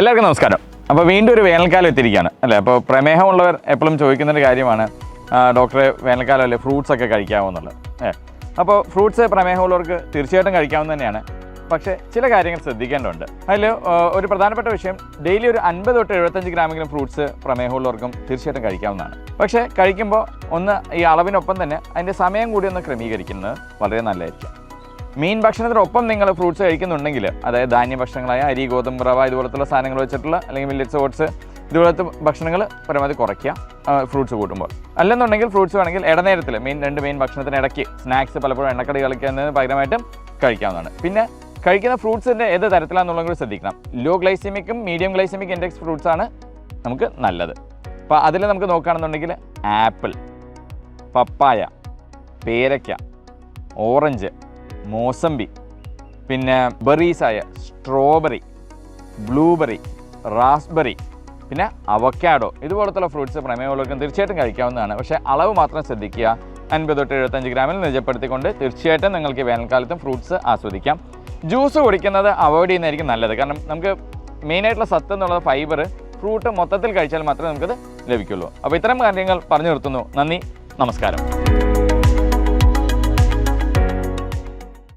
എല്ലാവർക്കും നമസ്കാരം. അപ്പോൾ വീണ്ടും ഒരു വേനൽക്കാലം എത്തിയിരിക്കുകയാണ് അല്ലേ? അപ്പോൾ പ്രമേഹമുള്ളവർ എപ്പോഴും ചോദിക്കുന്ന ഒരു കാര്യമാണ് ഡോക്ടറെ വേനൽക്കാലം അല്ലേ ഫ്രൂട്ട്സ് ഒക്കെ കഴിക്കാമോ എന്നുള്ളത് ഏ അപ്പോൾ ഫ്രൂട്ട്സ് പ്രമേഹമുള്ളവർക്ക് തീർച്ചയായിട്ടും കഴിക്കാവുന്ന തന്നെയാണ്. പക്ഷേ ചില കാര്യങ്ങൾ ശ്രദ്ധിക്കേണ്ടതുണ്ട്. അതിൽ ഒരു പ്രധാനപ്പെട്ട വിഷയം ഡെയിലി ഒരു അൻപത് തൊട്ട് എഴുപത്തഞ്ച് ഗ്രാമെങ്കിലും ഫ്രൂട്ട്സ് പ്രമേഹമുള്ളവർക്കും തീർച്ചയായിട്ടും കഴിക്കാവുന്നതാണ്. പക്ഷേ കഴിക്കുമ്പോൾ ഒന്ന് ഈ അളവിനൊപ്പം തന്നെ അതിന്റെ സമയം കൂടി ഒന്ന് ക്രമീകരിക്കുന്നത് വളരെ നല്ലതായിരിക്കും. മീൻ ഭക്ഷണത്തിനൊപ്പം നിങ്ങൾ ഫ്രൂട്ട്സ് കഴിക്കുന്നുണ്ടെങ്കിൽ അതായത് ധാന്യ ഭക്ഷണങ്ങളായ അരി ഗോതമ്പ് റവ ഇതുപോലത്തുള്ള സാധനങ്ങൾ വെച്ചിട്ടുള്ള അല്ലെങ്കിൽ മില്ലറ്റ്സ് ഓട്സ് ഇതുപോലത്തെ ഭക്ഷണങ്ങൾ പരമാവധി കുറയ്ക്കുക ഫ്രൂട്ട്സ് കൂട്ടുമ്പോൾ. അല്ലെന്നുണ്ടെങ്കിൽ ഫ്രൂട്ട്സ് വേണമെങ്കിൽ ഇടനേരത്തിൽ മെയിൻ രണ്ട് മെയിൻ ഭക്ഷണത്തിന് ഇടയ്ക്ക് സ്നാക്സ് പലപ്പോഴും എണ്ണക്കടി കളിക്കുന്നതിന് പകരമായിട്ടും കഴിക്കാവുന്നതാണ്. പിന്നെ കഴിക്കുന്ന ഫ്രൂട്ട്സിന്റെ ഏത് തരത്തിലാണെന്നുള്ളത് കൂടി ശ്രദ്ധിക്കണം. ലോ ഗ്ലൈസിമിക്കും മീഡിയം ഗ്ലൈസിമിക് ഇൻഡെക്സ് ഫ്രൂട്ട്സാണ് നമുക്ക് നല്ലത്. അപ്പോൾ അതിൽ നമുക്ക് നോക്കുകയാണെന്നുണ്ടെങ്കിൽ ആപ്പിൾ പപ്പായ പേരയ്ക്ക ഓറഞ്ച് മോസമ്പി പിന്നെ ബെറീസായ സ്ട്രോബെറി ബ്ലൂബെറി റാസ്ബെറി പിന്നെ അവക്കാഡോ ഇതുപോലത്തുള്ള ഫ്രൂട്ട്സ് പ്രമേയമുള്ളവർക്കും തീർച്ചയായിട്ടും കഴിക്കാവുന്നതാണ്. പക്ഷേ അളവ് മാത്രം ശ്രദ്ധിക്കുക. അൻപത് തൊട്ട് എഴുപത്തഞ്ച് ഗ്രാമിൽ നിജപ്പെടുത്തിക്കൊണ്ട് തീർച്ചയായിട്ടും നിങ്ങൾക്ക് വേനൽക്കാലത്തും ഫ്രൂട്ട്സ് ആസ്വദിക്കാം. ജ്യൂസ് കുടിക്കുന്നത് അവോയ്ഡ് ചെയ്യുന്നതായിരിക്കും നല്ലത്. കാരണം നമുക്ക് മെയിനായിട്ടുള്ള സത്ത് എന്നുള്ളത് ഫൈബർ ഫ്രൂട്ട് മൊത്തത്തിൽ കഴിച്ചാൽ മാത്രമേ നമുക്കത് ലഭിക്കുള്ളൂ. അപ്പോൾ ഇത്തരം കാര്യങ്ങൾ പറഞ്ഞു നിർത്തുന്നു. നന്ദി. നമസ്കാരം.